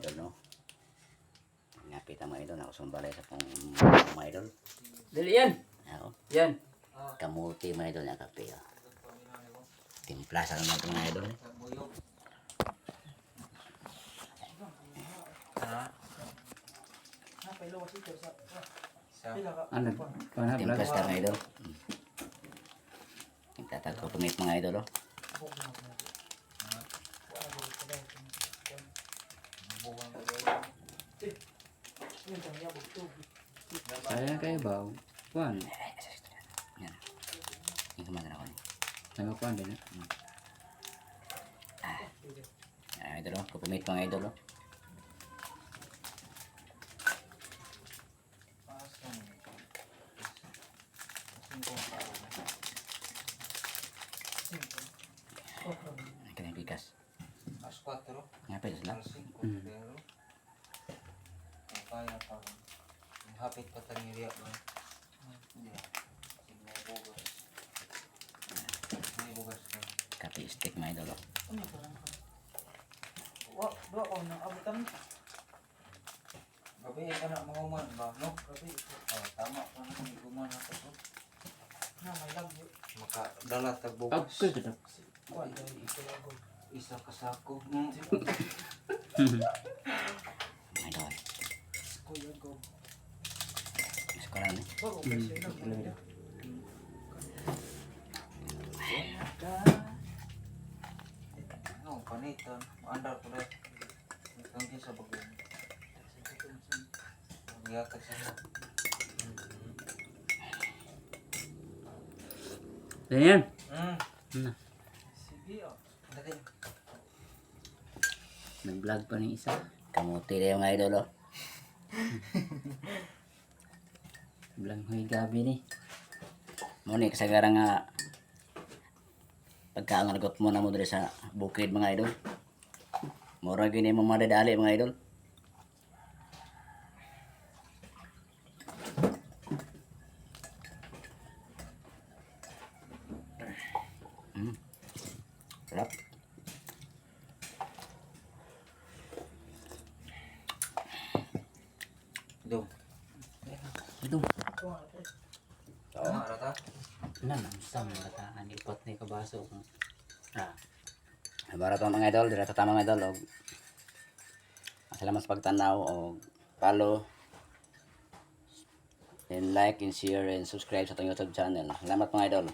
idol no. Ngapit ang mga idol ako sumbalay sa pong mga idol. Dali yan. Ako Yan. kamuti mga idol na kape. Oh. Timpla sa mga mga idol. eh. Ano? Paano Timpla sa mga idol. Nagtatag ko pumit mga idol oh. Sayang kayo ba? Kuan. Yan. Yung kumagana ko. Nagakuan din. eh. Ah, idol oh. Kupumit mga idol oh. Kanang bigas. As 4, Ngapit sila. as 5, Mm. pero kaya pa rin. Hapit pa tayo niya ba? Hindi. Kasi may bugas. May bugas na. Kape stick mga idol oh. Wa, do ako nang abutan. Gabi ka na mga uman ba? No? Gabi. Oh, tama pa na may uman na ito. Na may lagyo. Makadala tag Ako bugas. kita. Wa dai ito lago. Isa ka sako. Mm. Mga idol. Kuya go. Gusto ko lang eh. Bago pa Mm. siya nang No, panitan. Andar ko rin. Ang sa bagay. Yata siya. Yan. Mm. Ano? Sige oh. Dali. Nag-vlog pa ng isa. Kamuti na yung idol oh. Vlog huy gabi ni. Muni kasagaran nga pagkaangalagot mo na mo diri sa bukid mga idol. Mura gini mo madadali mga idol. Mm. Sarap. Do. Ito. Tama rata. Nan, ang sam kataan ipot ni kabaso. Ah. Para to mga idol, dira tama mga idol og salamat sa pagtanaw og follow and like and share and subscribe sa itong YouTube channel. Salamat mga idol.